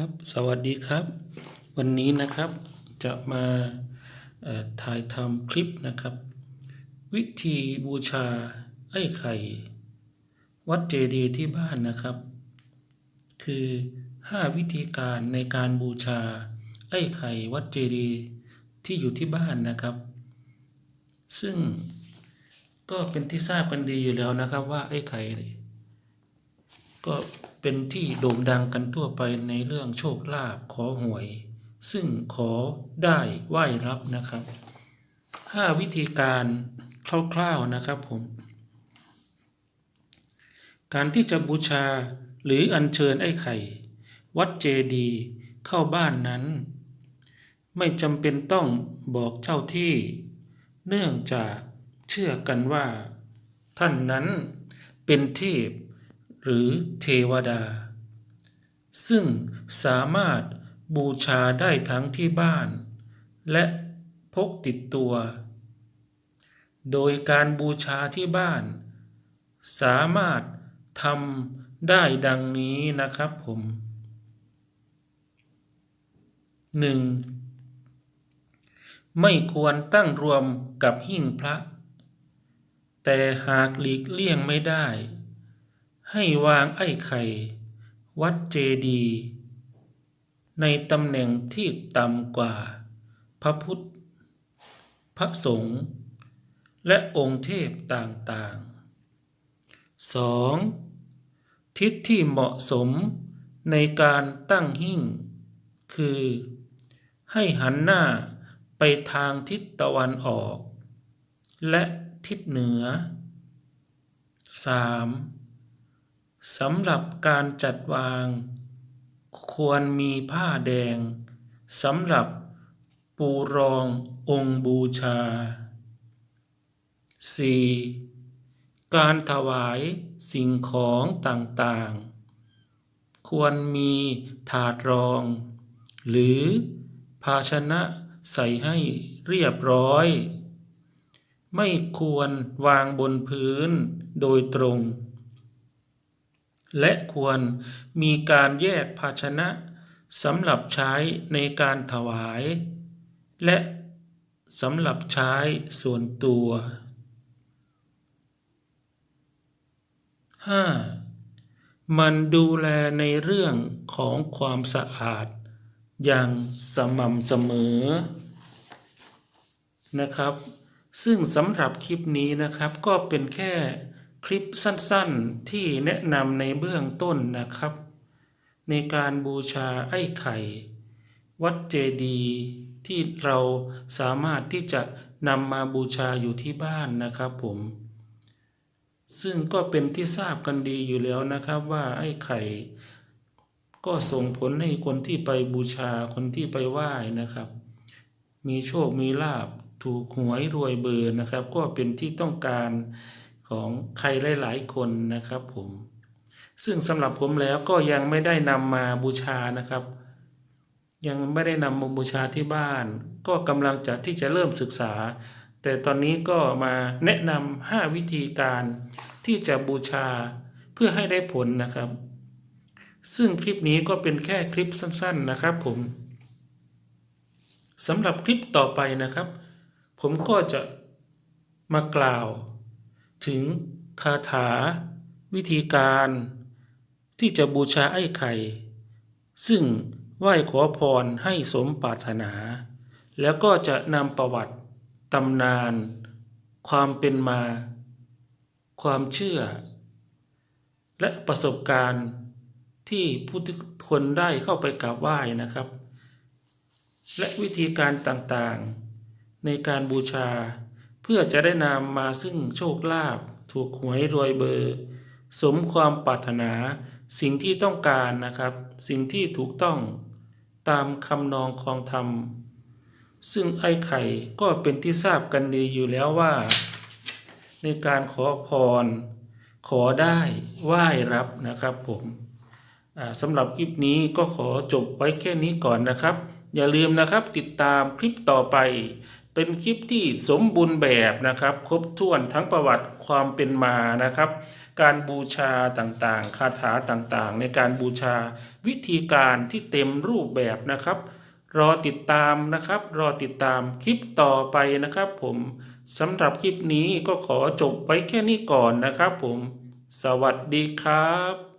ครับ สวัสดีครับ วันนี้นะครับจะมาถ่ายทำคลิปนะครับ วิธีบูชาไอ้ไข่ วัดเจดีย์ที่บ้านนะครับ คือ 5 วิธีการในการบูชาไอ้ไข่วัดเจดีย์ที่อยู่ที่บ้านนะครับ ซึ่งก็เป็นที่ทราบกันดีอยู่แล้วนะครับว่าไอ้ไข่ก็ เป็นที่โด่งดังกันทั่วไปในเรื่องโชคลาภขอหวย ซึ่งขอได้ไหว้รับนะครับห้าวิธีการคร่าวๆนะครับผม การที่จะบูชาหรืออัญเชิญไอ้ไข่ วัดเจดีย์เข้าบ้านนั้น ไม่จำเป็นต้องบอกเจ้าที่ เนื่องจากเชื่อกันว่า ท่านนั้นเป็นเทพ หรือเทวดา ซึ่งสามารถบูชาได้ทั้งที่บ้าน และพกติดตัว โดยการบูชาที่บ้าน สามารถทำได้ดังนี้นะครับผม 1. ไม่ควรตั้งรวมกับหิ้งพระ แต่หากหลีกเลี่ยงไม่ได้ ให้วางไอ้ไข่ วัดเจดีย์ในตำแหน่งที่ต่ำกว่า พระพุทธ พระสงฆ์และองค์เทพต่างๆ 2. ทิศที่เหมาะสมในการตั้งหิ้ง คือ ให้หันหน้าไปทางทิศตะวันออก และทิศเหนือ 3. สำหรับการจัดวาง ควรมีผ้าแดงสำหรับปูรององค์บูชา 4. การถวายสิ่งของต่างๆ ควรมีถาดรอง หรือภาชนะใส่ให้เรียบร้อย ไม่ควรวางบนพื้นโดยตรง และควรมีการแยกภาชนะสำหรับใช้ในการถวาย และสำหรับใช้ส่วนตัว 5. มันดูแลในเรื่องของความสะอาด อย่างสม่ำเสมอ นะครับ ซึ่งสำหรับคลิปนี้นะครับก็เป็นแค่ คลิปสั้นๆที่แนะนำในเบื้องต้นนะครับ ในการบูชาไอ้ไข่ วัดเจดีย์ที่เราสามารถที่จะนำมาบูชาอยู่ที่บ้านนะครับผม ซึ่งก็เป็นที่ทราบกันดีอยู่แล้วนะครับว่าไอ้ไข่ ก็ส่งผลให้คนที่ไปบูชาคนที่ไปไหว้นะครับ มีโชคมีลาบถูกหวยรวยเบอร์นะครับ ก็เป็นที่ต้องการ ของใครหลายๆคนนะครับผม ซึ่งสำหรับผมแล้วก็ยังไม่ได้นำมาบูชานะครับ ยังไม่ได้นำมาบูชาที่บ้าน ก็กำลังจะที่จะเริ่มศึกษา แต่ตอนนี้ก็มาแนะนำห้าวิธีการที่จะบูชาเพื่อให้ได้ผลนะครับ ซึ่งคลิปนี้ก็เป็นแค่คลิปสั้น ๆนะครับผมสำหรับคลิปต่อไปนะครับ ผมก็จะมากล่าว ถึงคาถา วิธีการ ที่จะบูชาไอ้ไข่ ซึ่งไหว้ขอพรให้สมปรารถนา แล้วก็จะนำประวัติตำนาน ความเป็นมา ความเชื่อ และประสบการณ์ที่ผู้ทุกคนได้เข้าไปกราบไหว้นะครับ และวิธีการต่างๆ ในการบูชา เพื่อจะได้นำมาซึ่งโชคลาภถูกหวยรวยเบอร์ สมความปรารถนา สิ่งที่ต้องการนะครับ สิ่งที่ถูกต้องตามคำนองคองธรรม ซึ่งไอ้ไข่ก็เป็นที่ทราบกันดีอยู่แล้วว่า ในการขอพร ขอได้ไหว้รับนะครับผมสำหรับคลิปนี้ก็ขอจบไว้แค่นี้ก่อนนะครับ อย่าลืมนะครับติดตามคลิปต่อไป เป็นคลิปที่สมบูรณ์แบบนะครับ ครบถ้วนทั้งประวัติความเป็นมานะครับ การบูชาต่างๆ คาถาต่างๆ ในการบูชาวิธีการที่เต็มรูปแบบนะครับ รอติดตามนะครับ รอติดตามคลิปต่อไปนะครับ ผมสำหรับคลิปนี้ก็ขอจบไว้แค่นี้ก่อนนะครับ ผม สวัสดีครับ